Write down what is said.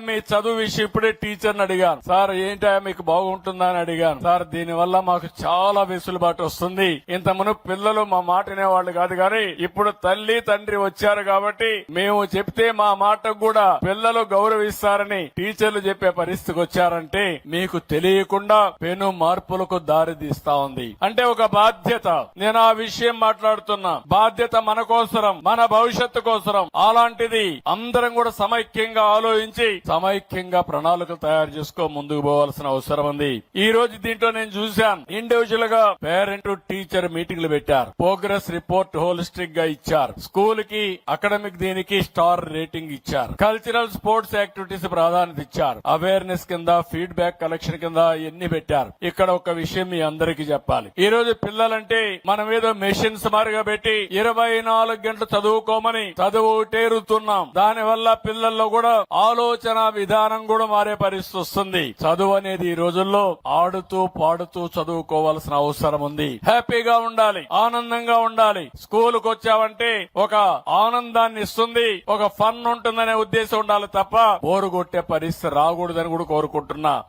మీ చదువు విషయం ఇప్పుడే టీచర్ని అడిగాను. సార్ ఏంటా మీకు బాగుంటుందా? అని అడిగాను. సార్ దీని వల్ల మాకు చాలా వెసులుబాటు వస్తుంది. ఇంత మును పిల్లలు మా మాట వినేవాళ్ళు కాదు కానీ ఇప్పుడు తల్లి తండ్రి వచ్చారు కాబట్టి మేము చెప్తే మా మాటకు కూడా పిల్లలు గౌరవిస్తారని టీచర్లు చెప్పే పరిస్థితికి వచ్చారంటే మీకు తెలియకుండా పెను మార్పులకు దారి తీస్తా ఉంది. అంటే ఒక బాధ్యత. నేను ఆ విషయం మాట్లాడుతున్నా. బాధ్యత మన కోసరం మన భవిష్యత్తు కోసరం. అలాంటిది అందరం కూడా సమైక్యంగా ఆలోచించి సమైక్యంగా ప్రణాళికలు తయారు చేసుకో ముందుకు పోవాల్సిన అవసరం ఉంది. ఈ రోజు దీంట్లో నేను చూశాను. ఇండివిజువల్గా పేరెంట్ టీచర్ మీటింగ్లు పెట్టారు. ప్రోగ్రెస్ రిపోర్ట్ హోలిస్టిక్గా ఇచ్చారు. స్కూల్కి అకాడమిక్ దీనికి స్టార్ రేటింగ్ ఇచ్చారు. కల్చరల్ స్పోర్ట్స్ యాక్టివిటీస్ ప్రాధాన్యత ఇచ్చారు. అవేర్నెస్ కింద ఫీడ్బ్యాక్ కలెక్షన్ కింద ఎన్ని పెట్టారు. ఇక్కడ ఒక విషయం మీ అందరికీ చెప్పాలి. ఈ రోజు పిల్లలంటే మనం ఏదో మెషిన్స్ మారిగా పెట్టి ఇరవై నాలుగు గంటలు చదువుకోమని చదువు టేరుతున్నాం దాని వల్ల పిల్లల్లో కూడా ఆలోచన విధానం కూడా మారే పరిస్థితి వస్తుంది. చదువు అనేది ఈ రోజుల్లో ఆడుతూ పాడుతూ చదువుకోవాల్సిన అవసరం ఉంది. హ్యాపీగా ఉండాలి. ఆనందంగా ఉండాలి. స్కూల్కు వచ్చావంటే ఒక ఆనందాన్ని ఇస్తుంది. ఒక ఫన్ ఉంటుందనే ఉద్దేశం ఉండాలి తప్ప బోరు కొట్టే పరిస్థితి రాకూడదని కూడా కోరుకుంటున్నా.